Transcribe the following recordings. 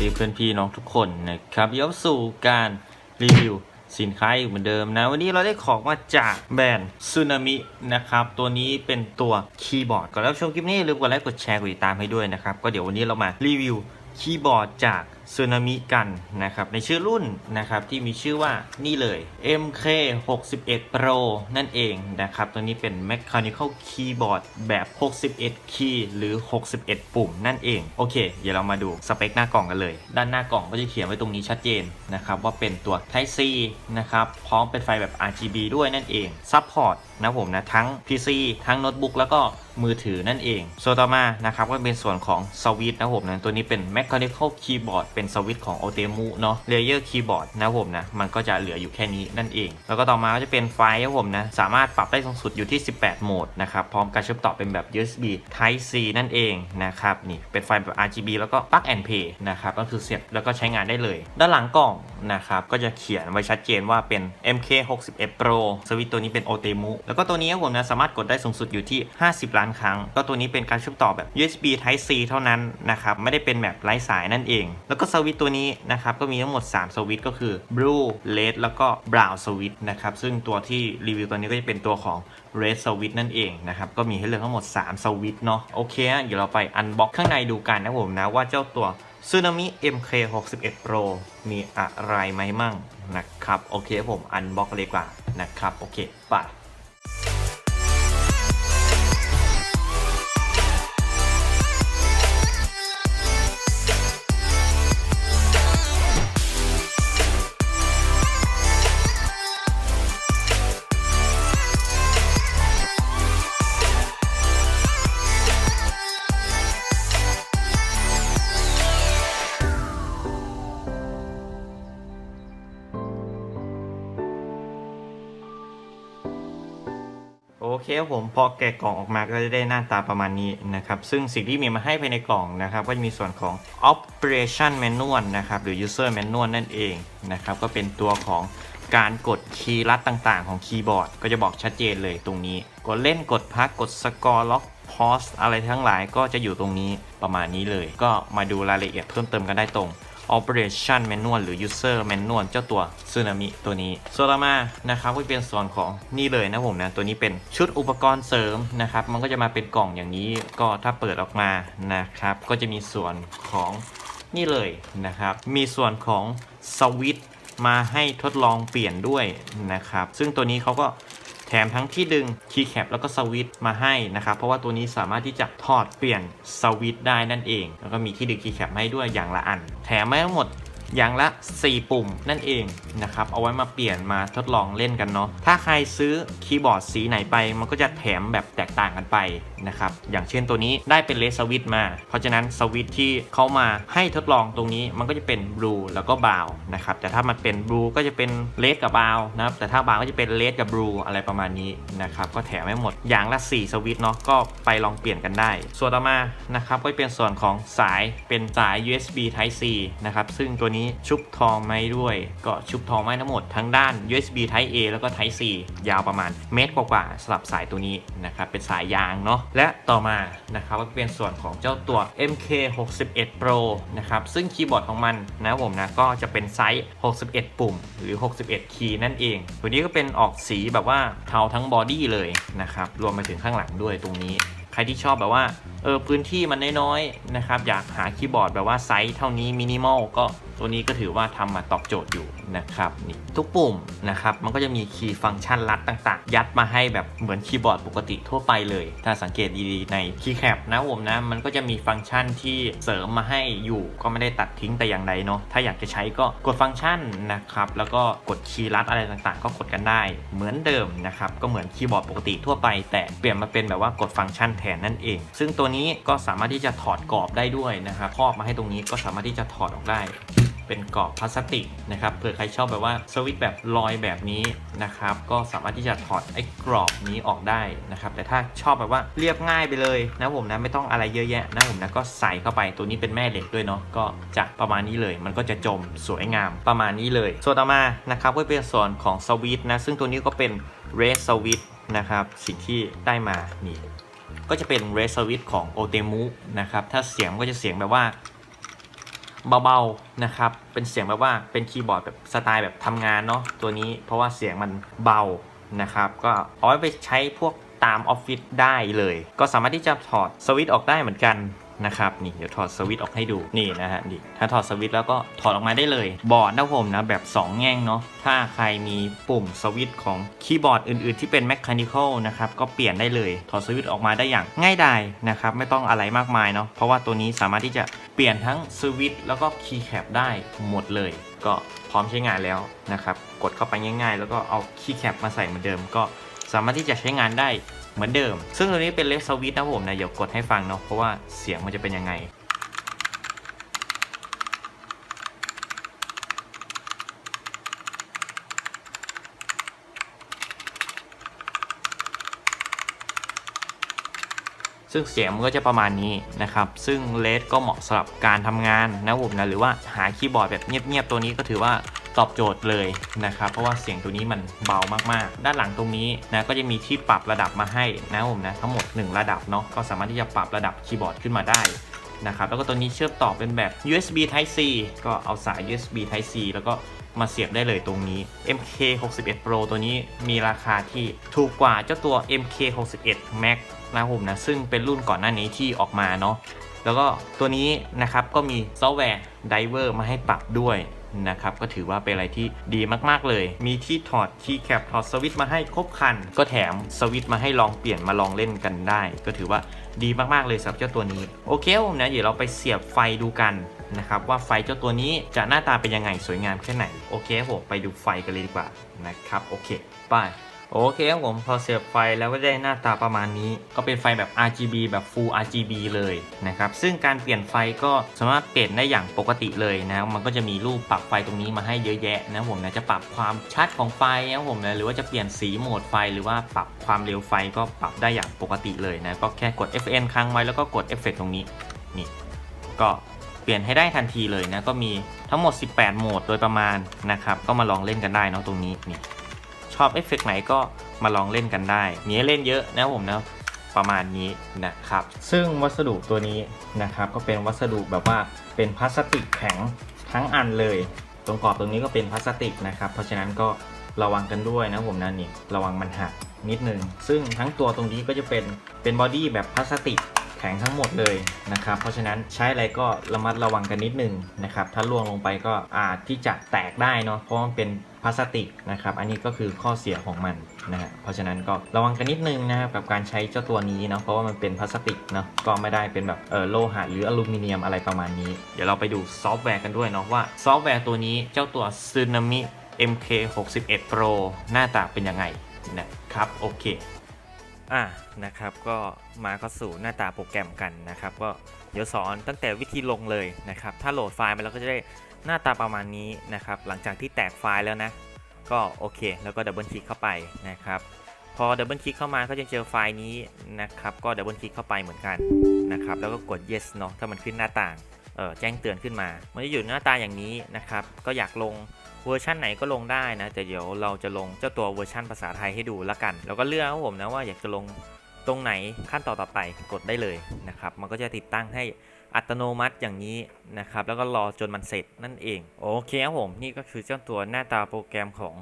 ดีเพื่อนพี่น้องทุกคนนะครับย้อนสู่การรีวิวสินค้าอีกเหมือนเดิมนะ วันนี้เราได้ของมาจากแบรนด์ซูนามินะครับ ตัวนี้เป็นตัวคีย์บอร์ดก่อนแล้วชมคลิปนี้อย่าลืมกดไลค์กดแชร์กดติดตามให้ด้วยนะครับ ก็เดี๋ยววันนี้เรามารีวิวคีย์บอร์ดจาก ซูนามิกันนะครับในชื่อรุ่นนะครับที่มีชื่อว่านี่เลย MK 61 Pro นั่นเองนะครับตัวนี้เป็น Mechanical Keyboard แบบ 61 คีย์หรือ 61 ปุ่มนั่นเอง โอเค เดี๋ยวเรามาดูสเปคหน้ากล่องกันเลย ด้านหน้ากล่องก็จะเขียนไว้ตรงนี้ชัดเจนนะครับว่าเป็นตัว Type C นะครับพร้อมเป็นไฟแบบ RGB ด้วยนั่นเองซัพพอร์ต นะผมนะทั้ง PC ทั้งโน้ตบุ๊กแล้วก็มือถือนั่นเอง ส่วนต่อมานะครับก็เป็นส่วนของสวิตช์นะผมนะตัวนี้เป็น Mechanical Keyboard เป็นสวิตช์ของ Otemu เนาะ Layer Keyboard นะผมนะมันก็จะเหลืออยู่แค่นี้นั่นเอง แล้วก็ต่อมาก็จะเป็นไฟล์นะผมนะสามารถปรับได้สูงสุดอยู่ที่ 18 โหมดนะครับพร้อมการเชื่อมต่อเป็นแบบ USB Type C นั่นเองนะครับนี่เป็นไฟล์แบบ RGB แล้วก็ Plug and Play นะครับก็คือเสียบแล้วก็ใช้งานได้เลย ด้านหลังกล่องนะครับก็จะเขียนไว้ชัดเจนว่าเป็น MK 61 Pro สวิตช์ตัวนี้เป็น Otemu แล้วก็ตัวนี้ครับผมนะสามารถกดได้สูงสุดอยู่ที่ 50 ล้านครั้ง ก็ตัวนี้เป็นการเชื่อมต่อแบบ USB Type C เท่านั้นนะครับ ไม่ได้เป็นแบบไร้สายนั่นเอง แล้วก็สวิตตัวนี้นะครับ ก็มีทั้งหมด 3 สวิตก็คือ Blue Red แล้วก็ Brown สวิตนะครับ ซึ่งตัวที่รีวิวตัวนี้ก็จะเป็นตัวของ Red Switch นั่นเองนะครับ ก็มีให้เลือกทั้งหมด 3 สวิตเนาะ โอเคอะเดี๋ยวเราไปอันบ็อกข้างในดูกันนะผมนะว่าเจ้าตัว Tsunami MK 61 Pro มีอะไรไหมมั่งนะครับ โอเคผมอันบ็อกเลยกว่านะครับ โอเคไป คครับผมพอแกะกล่องออกมาก็จะได้หน้าตาประมาณนี้นะครับ ซึ่งสิ่งที่มีมาให้ภายในกล่องนะครับ ก็จะมีส่วนของ operation manual นะครับหรือ user manual นั่นเองนะครับ ก็เป็นตัวของการกดคีย์ลัดต่างๆ ของคีย์บอร์ด ก็จะบอกชัดเจนเลยตรงนี้ กดเล่นกดพักกดสกอร์ล็อกพอสอะไรทั้งหลายก็จะอยู่ตรงนี้ประมาณนี้เลย ก็มาดูรายละเอียดเพิ่มเติมกันได้ตรง Operation Manual หรือ User Manual เจ้าตัว Tsunami ตัวนี้ส่วนต่อมานะครับก็เป็นส่วนของนี่เลยนะผมนะตัวนี้เป็นชุดอุปกรณ์เสริมนะครับมันก็จะมาเป็นกล่องอย่างนี้ก็ถ้าเปิดออกมานะครับก็จะมีส่วนของนี่เลยนะครับ มีส่วนของสวิตช์มาให้ทดลองเปลี่ยนด้วยนะครับ ซึ่งตัวนี้เขาก็ แถมทั้งที่ดึงคีย์แคปแล้วก็สวิตช์มาให้นะครับ เพราะว่าตัวนี้สามารถที่จะถอดเปลี่ยนสวิตช์ได้นั่นเอง แล้วก็มีที่ดึงคีย์แคปให้ด้วยอย่างละอัน แถมมาทั้งหมด อย่างละ 4 ปุ่มนั่นเองนะครับ เอาไว้มาเปลี่ยนมาทดลองเล่นกันเนาะ ถ้าใครซื้อคีย์บอร์ดสีไหนไป มันก็จะแถมแบบแตกต่างกันไปนะครับ อย่างเช่นตัวนี้ได้เป็นเลสสวิตมา เพราะฉะนั้นสวิตที่เขามาให้ทดลองตรงนี้มันก็จะเป็นบลูแล้วก็บาวนะครับ แต่ถ้ามันเป็นบลูก็จะเป็นเลสกับบาวนะครับ แต่ถ้าบาวก็จะเป็นเลสกับบลูอะไรประมาณนี้นะครับ ก็แถมให้หมด อย่างละ 4 สวิตเนาะ ก็ไปลองเปลี่ยนกันได้ ส่วนต่อมานะครับ ก็เป็นส่วนของสายเป็นสาย USB Type C นะครับ ซึ่งตัวนี้ชุบทองไม้ด้วย ก็ชุบทองไม้ทั้งหมดทั้งด้าน USB Type A แล้วก็ Type C ยาวประมาณเมตรกว่าๆสำหรับสายตัวนี้นะครับเป็นสายยางเนาะและต่อมานะครับก็เป็นส่วนของเจ้าตัว MK 61 Pro นะครับซึ่งคีย์บอร์ดของมันนะผมนะก็จะเป็นไซส์ 61 ปุ่มหรือ 61 คีย์นั่นเอง ตัวนี้ก็เป็นออกสีแบบว่าเทาทั้งบอดี้เลยนะครับรวมไปถึงข้างหลังด้วยตรงนี้ ใครที่ชอบแบบว่า เออพื้นที่มันน้อยๆนะครับ อยากหาคีย์บอร์ดแบบว่าไซส์เท่านี้มินิมอลก็ตัวนี้ก็ถือว่าทำมาตอบโจทย์อยู่นะครับนี่ทุกปุ่มนะครับมันก็จะมีคีย์ฟังก์ชันลัดต่างๆ ยัดมาให้แบบเหมือนคีย์บอร์ดปกติทั่วไปเลย ถ้าสังเกตดีๆในคีย์แคปนะผมนะ มันก็จะมีฟังก์ชันที่เสริมมาให้อยู่ก็ไม่ได้ตัดทิ้งแต่อย่างใดเนาะถ้าอยากจะใช้ก็กดฟังก์ชันนะครับแล้วก็กดคีย์ลัดอะไรต่างๆ ก็กดกันได้เหมือนเดิมนะครับก็เหมือนคีย์บอร์ดปกติทั่วไป แต่เปลี่ยนมาเป็นแบบว่ากดฟังก์ชันแทนนั่นเอง ซึ่งตัวนี้ก็สามารถที่จะถอดกรอบได้ด้วยนะครับครอบมาให้ตรงนี้ก็สามารถที่จะถอดออกได้ เป็นกรอบพลาสติกนะครับเผื่อใครชอบแบบว่าสวิตช์แบบลอยแบบนี้นะครับ ก็สามารถที่จะถอดไอ้กรอบนี้ออกได้นะครับ แต่ถ้าชอบแบบว่าเรียบง่ายไปเลยนะผมนะไม่ต้องอะไรเยอะแยะนะผมนะก็ใส่เข้าไปตัวนี้เป็นแม่เหล็กด้วยเนาะก็จะประมาณนี้เลย มันก็จะจมสวยงามประมาณนี้เลย ส่วนต่อมานะครับก็เป็นส่วนของสวิตช์นะซึ่งตัวนี้ก็เป็นเรสสวิตช์นะครับสิ่งที่ได้มานี่ ก็จะเป็นเรสสวิตของโอเตมุนะครับ ถ้าเสียงก็จะเสียงแบบว่าเบาๆนะครับ เป็นเสียงแบบว่าเป็นคีย์บอร์ดแบบสไตล์แบบทำงานเนาะตัวนี้เพราะว่าเสียงมันเบานะครับ ก็เอาไว้ไปใช้พวกตามออฟฟิศได้เลย ก็สามารถที่จะถอดสวิตช์ออกได้เหมือนกัน นะครับนี่เดี๋ยวถอดสวิตช์ออกให้ดูนี่นะฮะนี่ถ้าถอดสวิตช์แล้วก็ถอดออกมาได้เลย บอร์ดนะผมนะแบบ 2 แง่งเนาะถ้าใครมีปุ่มสวิตช์ของคีย์บอร์ดอื่นๆ ที่เป็นแมค h a นิคอลนะครับก็เปลี่ยนได้เลย ถอดสวิตช์ออกมาได้อย่างง่ายดายนะครับไม่ต้องอะไรมากมายเนาะเพราะว่าตัวนี้สามารถที่จะเปลี่ยนทั้งสวิตช์แล้วก็คีย์แคปได้หมดเลย ก็พร้อมใช้งานแล้วนะครับกดเข้าไปง่าย ๆ แล้วก็เอาคีย์แคปมาใส่เหมือนเดิมก็สามารถที่จะใช้งานได้ เหมือนเดิม ซึ่งตัวนี้เป็นเลสสวิตนะผมนะเดี๋ยวกดให้ฟังเนาะเพราะว่าเสียงมันจะเป็นยังไงซึ่งเสียงมันก็จะประมาณนี้นะครับ ซึ่งเลสก็เหมาะสำหรับการทำงานนะผมนะ หรือว่าหาคีย์บอร์ดแบบเงียบๆ ตัวนี้ก็ถือว่า ตอบโจทย์เลยนะครับ เพราะว่าเสียงตัวนี้มันเบามากๆ ด้านหลังตรงนี้นะก็จะมีที่ปรับระดับมาให้นะผมนะทั้งหมด 1 ระดับเนาะก็สามารถที่จะปรับระดับคีย์บอร์ดขึ้นมาได้นะครับแล้วก็ตัวนี้เชื่อมต่อเป็นแบบ USB Type C ก็เอาสาย USB Type C แล้วก็มาเสียบได้เลยตรงนี้ MK61 Pro ตัวนี้มีราคาที่ถูกกว่าเจ้าตัว MK61 Max นะครับผมนะ ซึ่งเป็นรุ่นก่อนหน้านี้ที่ออกมาเนาะ แล้วก็ตัวนี้นะครับก็มีซอฟต์แวร์ไดเวอร์มาให้ปรับด้วยนะครับก็ถือว่าเป็นอะไรที่ดีมากๆเลย มีที่ถอดคีย์แคปถอดสวิตช์มาให้ครบคัน ก็แถมสวิตช์มาให้ลองเปลี่ยนมาลองเล่นกันได้ ก็ถือว่าดีมากๆเลยสำหรับเจ้าตัวนี้ โอเคนะเดี๋ยวเราไปเสียบไฟดูกันนะครับว่าไฟเจ้าตัวนี้จะหน้าตาเป็นยังไงสวยงามแค่ไหน โอเคผมไปดูไฟกันเลยดีกว่านะครับโอเคไป โอเคครับผมพอเสียบไฟแล้วก็ได้หน้าตาประมาณนี้ ก็เป็นไฟแบบ RGB แบบ Full RGB เลยนะครับซึ่งการเปลี่ยนไฟก็สามารถเปลี่ยนได้อย่างปกติเลยนะมันก็จะมีรูปปรับไฟตรงนี้มาให้เยอะแยะนะผมนะจะปรับความชัดของไฟนะผมนะหรือว่าจะเปลี่ยนสีโหมดไฟหรือว่าปรับความเร็วไฟก็ปรับได้อย่างปกติเลยนะก็แค่กด FN ค้างไว้แล้วก็กดเอฟเฟกตรงนี้นี่ก็เปลี่ยนให้ได้ทันทีเลยนะก็มีทั้งหมด 18 โหมดโดยประมาณนะครับก็มาลองเล่นกันได้เนาะตรงนี้นี่ อบเอฟเฟกไหนก็มาลองเล่นกันได้ มีให้เล่นเยอะนะผมนะประมาณนี้นะครับ ซึ่งวัสดุตัวนี้นะครับก็เป็นวัสดุแบบว่าเป็นพลาสติกแข็งทั้งอันเลย ตรงกรอบตรงนี้ก็เป็นพลาสติกนะครับ เพราะฉะนั้นก็ระวังกันด้วยนะผมนะนี่ระวังมันหักนิดนึง ซึ่งทั้งตัวตรงนี้ก็จะเป็นเป็นบอดี้แบบพลาสติกแข็งทั้งหมดเลยนะครับ เพราะฉะนั้นใช้อะไรก็ระมัดระวังกันนิดนึงนะครับ ถ้าล่วงลงไปก็อาจที่จะแตกได้เนาะ เพราะมันเป็น พลาสติกนะครับ อันนี้ก็คือข้อเสียของมันนะฮะ เพราะฉะนั้นก็ระวังกันนิดนึงนะครับกับการใช้เจ้าตัวนี้เนาะ เพราะว่ามันเป็นพลาสติกเนาะ ก็ไม่ได้เป็นแบบเออโลหะหรืออลูมิเนียมอะไรประมาณนี้ เดี๋ยวเราไปดูซอฟต์แวร์กันด้วยเนาะว่าซอฟต์แวร์ตัวนี้เจ้าตัว Tsunami MK61 Pro หน้าตาเป็นยังไงนะครับ โอเค อะนะครับ ก็มาเข้าสู่หน้าตาโปรแกรมกันนะครับ ก็เดี๋ยวสอนตั้งแต่วิธีลงเลยนะครับ ถ้าโหลดไฟล์มาแล้วก็จะได้ หน้าตาประมาณนี้นะครับ หลังจากที่แตกไฟล์แล้วนะ ก็โอเค แล้วก็ดับเบิลคลิกเข้าไปนะครับ พอดับเบิลคลิกเข้ามาก็จะเจอไฟล์นี้นะครับ ก็ดับเบิลคลิกเข้าไปเหมือนกันนะครับ แล้วก็กด yes เนาะ ถ้ามันขึ้นหน้าต่าง เออแจ้งเตือนขึ้นมา มันจะอยู่หน้าตาอย่างนี้นะครับ ก็อยากลงเวอร์ชันไหนก็ลงได้นะ แต่เดี๋ยวเราจะลงเจ้าตัวเวอร์ชันภาษาไทยให้ดูละกัน แล้วก็เลือกครับผมนะว่าอยากจะลงตรงไหนขั้นต่อต่อไปกดได้เลยนะครับ มันก็จะติดตั้งให้ อัตโนมัติอย่างนี้นะครับ แล้วก็รอจนมันเสร็จนั่นเอง โอเคครับผม นี่ก็คือเจ้าตัวหน้าตาโปรแกรมของ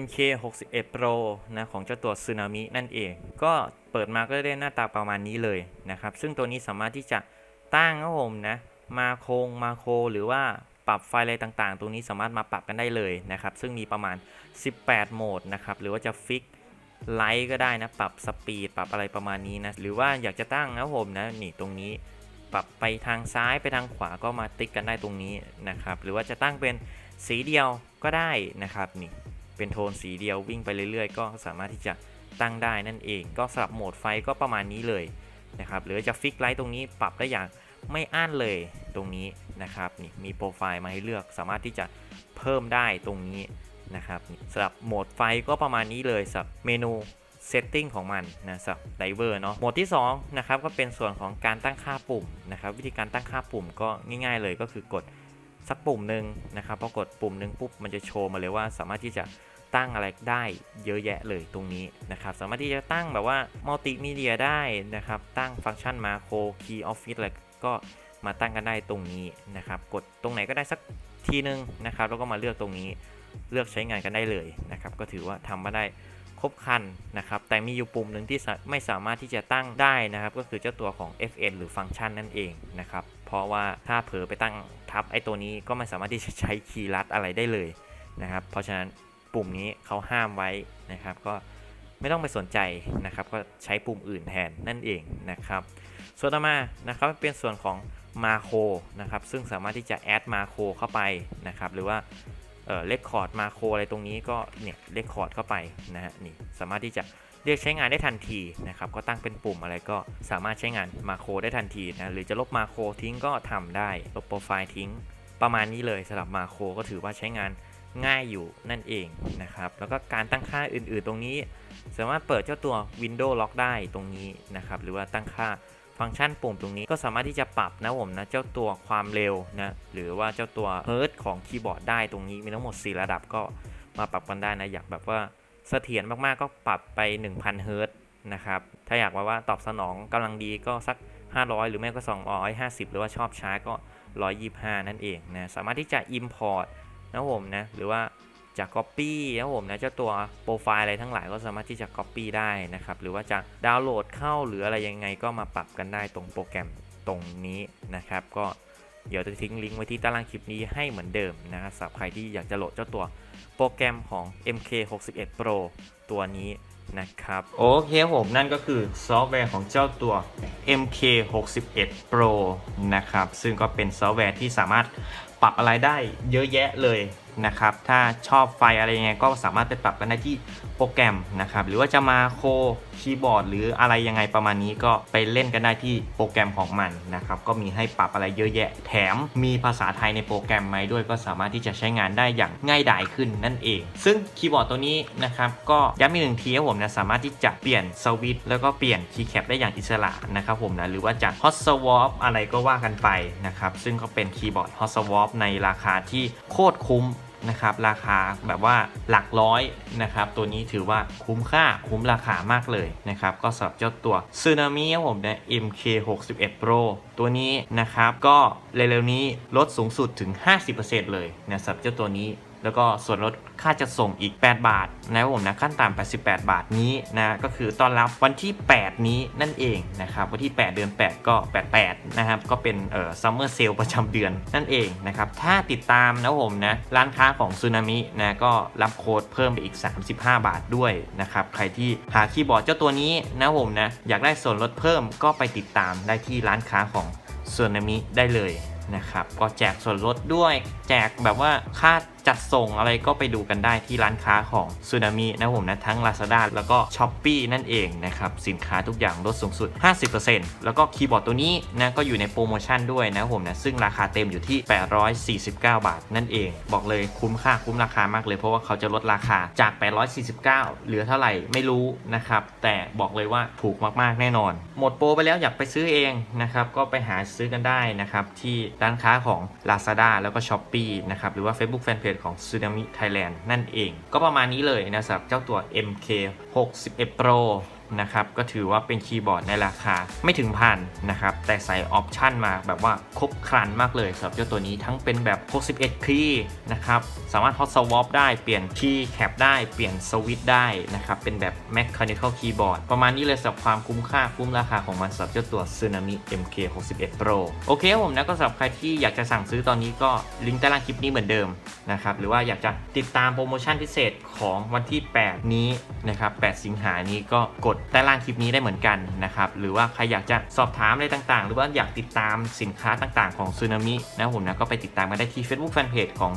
MK61 Pro นะของเจ้าตัว Tsunami นั่นเอง ก็เปิดมาก็ได้หน้าตาประมาณนี้เลยนะครับ ซึ่งตัวนี้สามารถที่จะตั้งครับผมนะ มาโคงมาโครหรือว่าปรับไฟล์อะไรต่างๆ ตรงนี้สามารถมาปรับกันได้เลยนะครับ ซึ่งมีประมาณ 18 โหมดนะครับ หรือว่าจะฟิกไลท์ก็ได้นะ ปรับสปีด ปรับอะไรประมาณนี้นะ หรือว่าอยากจะตั้งนะผมนะ นี่ตรงนี้ ปรับไปทางซ้ายไปทางขวาก็มาติ๊กกันได้ตรงนี้นะครับ หรือว่าจะตั้งเป็นสีเดียวก็ได้นะครับนี่เป็นโทนสีเดียววิ่งไปเรื่อยๆ ก็สามารถที่จะตั้งได้นั่นเองก็สำหรับโหมดไฟก็ประมาณนี้เลยนะครับหรือจะฟิกไลท์ตรงนี้ปรับได้อย่างไม่อั้นเลยตรงนี้นะครับนี่มีโปรไฟล์มาให้เลือกสามารถที่จะเพิ่มได้ตรงนี้นะครับสำหรับโหมดไฟก็ประมาณนี้เลยสำหรับเมนู Setting ของมันนะสำหรับไดเวอร์เนาะโหมดที่2นะครับก็เป็นส่วนของการตั้งค่าปุ่มนะครับวิธีการตั้งค่าปุ่มก็ง่าย ๆ เลยก็คือกดสักปุ่มหนึ่งนะครับพอกดปุ่มหนึ่งปุ๊บมันจะโชว์มาเลยว่าสามารถที่จะตั้งอะไรได้เยอะแยะเลยตรงนี้นะครับสามารถที่จะตั้งแบบว่ามัลติมีเดียได้นะครับตั้งฟังก์ชันมาโครคีย์ออฟฟิศอะไรก็มาตั้งกันได้ตรงนี้นะครับกดตรงไหนก็ได้สักทีนึงนะครับแล้วก็มาเลือกตรงนี้เลือกใช้งานกันได้เลยนะครับก็ถือว่าทำมาได้ ครบคันนะครับ แต่มีอยู่ปุ่มหนึ่งที่ไม่สามารถที่จะตั้งได้นะครับ ก็คือเจ้าตัวของ fn หรือฟังก์ชันนั่นเองนะครับ เพราะว่าถ้าเผลอไปตั้งทับไอ้ตัวนี้ก็ไม่สามารถที่จะใช้คีย์ลัดอะไรได้เลยนะครับ เพราะฉะนั้นปุ่มนี้เขาห้ามไว้นะครับ ก็ไม่ต้องไปสนใจนะครับ ก็ใช้ปุ่มอื่นแทนนั่นเองนะครับ ส่วนต่อมานะครับเป็นส่วนของมาโครนะครับ ซึ่งสามารถที่จะแอดมาโครเข้าไปนะครับ หรือว่า เลคคอร์ดมาโครอะไรตรงนี้ก็เนี่ยเลคคอร์ดเข้าไปนะฮะนี่สามารถที่จะเรียกใช้งานได้ทันทีนะครับก็ตั้งเป็นปุ่มอะไรก็สามารถใช้งานมาโครได้ทันทีนะหรือจะลบมาโครทิ้งก็ทำได้ลบโปรไฟล์ทิ้ง ประมาณนี้เลยสำหรับมาโครก็ถือว่าใช้งานง่ายอยู่นั่นเองนะครับแล้วก็การตั้งค่าอื่นๆตรงนี้ สามารถเปิดเจ้าตัว Windows Lock ได้ตรงนี้นะครับหรือว่าตั้งค่า ฟังก์ชันปุ่มตรงนี้ก็สามารถที่จะปรับนะผมนะเจ้าตัวความเร็วนะหรือว่าเจ้าตัวเฮิร์ตของคีย์บอร์ดได้ตรงนี้มีทั้งหมด 4 ระดับก็มาปรับกันได้นะอยากแบบว่าเสถียรมากๆก็ปรับไป 1000เฮิร์ตนะครับถ้าอยากว่าว่าตอบสนองกำลังดีก็สัก 500 หรือไม่ก็ 250 หรือว่าชอบช้าก็ 125 นั่นเองนะสามารถที่จะ Import นะผมนะหรือว่า จะ Copy นะผมนะเจ้าตัวโปรไฟล์อะไรทั้งหลายก็สามารถที่จะ Copy ได้นะครับ หรือว่าจะดาวน์โหลดเข้าหรืออะไรยังไงก็มาปรับกันได้ตรงโปรแกรมตรงนี้นะครับ ก็เดี๋ยวจะทิ้งลิงก์ไว้ที่ตารางคลิปนี้ให้เหมือนเดิมนะครับสำหรับใครที่อยากจะโหลดเจ้าตัวโปรแกรมของ MK61 Pro ตัวนี้นะครับ โอเคผมนั่นก็คือซอฟต์แวร์ของเจ้าตัว MK61 Pro นะครับ ซึ่งก็เป็นซอฟต์แวร์ที่สามารถปรับอะไรได้เยอะแยะเลย นะครับ ถ้าชอบไฟอะไรยังไงก็สามารถไปปรับกันได้ที่ รแกรมนะครับหรือว่าจะมาโคคีย์บอร์ด หรืออะไรยังไงประมาณนี้ก็ไปเล่นกันได้ที่โปรแกรมของมันนะครับก็มีให้ปรับอะไรเยอะแยะ แถมมีภาษาไทยในโปรแกรมไหมด้วยก็สามารถที่จะใช้งานได้อย่างง่ายดายขึ้นนั่นเอง ซึ่งคีย์บอร์ดตัวนี้นะครับก็ย้ำอีกหนึ่งทีครับผมนะสามารถที่จะเปลี่ยนสวิตช์แล้วก็เปลี่ยนคีย์แคปได้อย่างอิสระนะครับผมนะหรือว่าจะ hot swap อะไรก็ว่ากันไปนะครับซึ่งก็เป็นคีย์บอร์ด hot swap ในราคาที่โคตรคุ้ม นะครับ ราคาแบบว่าหลักร้อยนะครับ ตัวนี้ถือว่าคุ้มค่าคุ้มราคามากเลยนะครับ ก็สำหรับเจ้าตัวซูนามิครับผมเนี่ย MK61 Pro ตัวนี้นะครับ ก็เร็วๆนี้ลดสูงสุดถึง 50%เลยนะสำหรับเจ้าตัวนี้ แล้วก็ส่วนลดค่าจะส่งอีก 8 บาทนะครับผมนะขั้นต่ำ88 บาทนี้นะก็คือต้อนรับวันที่ 8 นี้นั่นเองนะครับวันที่ 8 เดือน 8 ก็ 88 นะครับก็เป็นเอ่อซัมเมอร์เซลประจำเดือนนั่นเองนะครับถ้าติดตามนะผมนะร้านค้าของซูนามินะก็รับโค้ดเพิ่มไปอีก 35 บาทด้วยนะครับใครที่หาคีย์บอร์ดเจ้าตัวนี้นะผมนะอยากได้ส่วนลดเพิ่มก็ไปติดตามได้ที่ร้านค้าของซูนามิได้เลยนะครับก็แจกส่วนลดด้วยแจกแบบว่าค่า จัดส่งอะไรก็ไปดูกันได้ที่ร้านค้าของซูนามินะผมนะ ทั้ง Lazada แล้วก็ s h อ p e e นั่นเองนะครับ สินค้าทุกอย่างลดสูงสุด 50%แล้วก็คีย์บอร์ดตัวนี้นะก็อยู่ในโปรโมชั่นด้วยนะผมนะ ซึ่งราคาเต็มอยู่ที่ 849 บาทนั่นเอง บอกเลยคุ้มค่าคุ้มราคามากเลยเพราะว่าเขาจะลดราคาจาก 849 เหลือเท่าไหร่ไม่รู้นะครับแต่บอกเลยว่าถูกมากๆแน่นอน หมดโปรไปแล้วอยากไปซื้อเองนะครับก็ไปหาซื้อกันได้นะครับที่ร้านค้าของ Lazada แล้วก็ s h อ p e e นะครับหรือว่า Facebook Fanpage ของ Tsunami Thailand นั่นเอง ก็ประมาณนี้เลยนะสำหรับเจ้าตัว MK 61 Pro นะครับ ก็ถือว่าเป็นคีย์บอร์ดในราคาไม่ถึงพันนะครับ แต่ใส่ออปชันมาแบบว่าครบครันมากเลยสำหรับเจ้าตัวนี้ทั้งเป็นแบบ 61 คีย์นะครับ สามารถ hot swap ได้เปลี่ยนคีย์แคปได้เปลี่ยนสวิตช์ได้นะครับ เป็นแบบ mechanical keyboard ประมาณนี้เลยสำหรับความคุ้มค่าคุ้มราคาของมันสำหรับเจ้าตัว Tsunami MK 61 Pro โอเคครับผมนะก็สำหรับใครที่อยากจะสั่งซื้อตอนนี้ก็ลิงก์ใต้ล่างคลิปนี้เหมือนเดิมนะครับหรือว่าอยากจะติดตามโปรโมชั่นพิเศษของวันที่ 8 นี้นะครับ 8 สิงหานี้ก็กดใต้ล่างคลิปนี้ได้เหมือนกันนะครับ หรือว่าใครอยากจะสอบถามอะไรต่างๆ หรือว่าอยากติดตามสินค้าต่างๆ ของซูนามินะผมนะก็ไปติดตามกันได้ที่ Facebook Fanpage ของ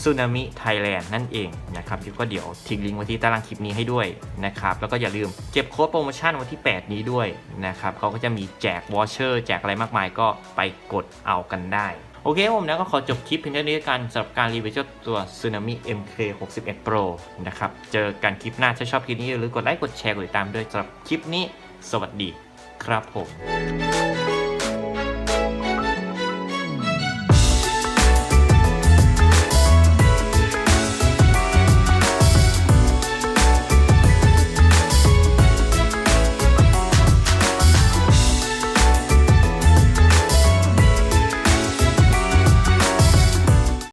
Tsunami Thailand นั่นเองนะครับก็เดี๋ยวทิ้งลิงก์ไว้ที่ใต้ล่างคลิปนี้ให้ด้วยนะครับแล้วก็อย่าลืมเก็บโค้ดโปรโมชั่นวันที่ 8 นี้ด้วยนะครับเขาก็จะมีแจกวอชเชอร์แจกอะไรมากมายก็ไปกดเอากันได้ โอเคผมนะก็ขอจบคลิปเพียงเท่านี้แล้วกันสำหรับการรีวิวเจ้าตัว Tsunami MK61 Pro นะครับ เจอกันคลิปหน้าถ้าชอบคลิปนี้อย่าลืมกดไลค์กดแชร์กดติดตามด้วยสำหรับคลิปนี้ สวัสดีครับผม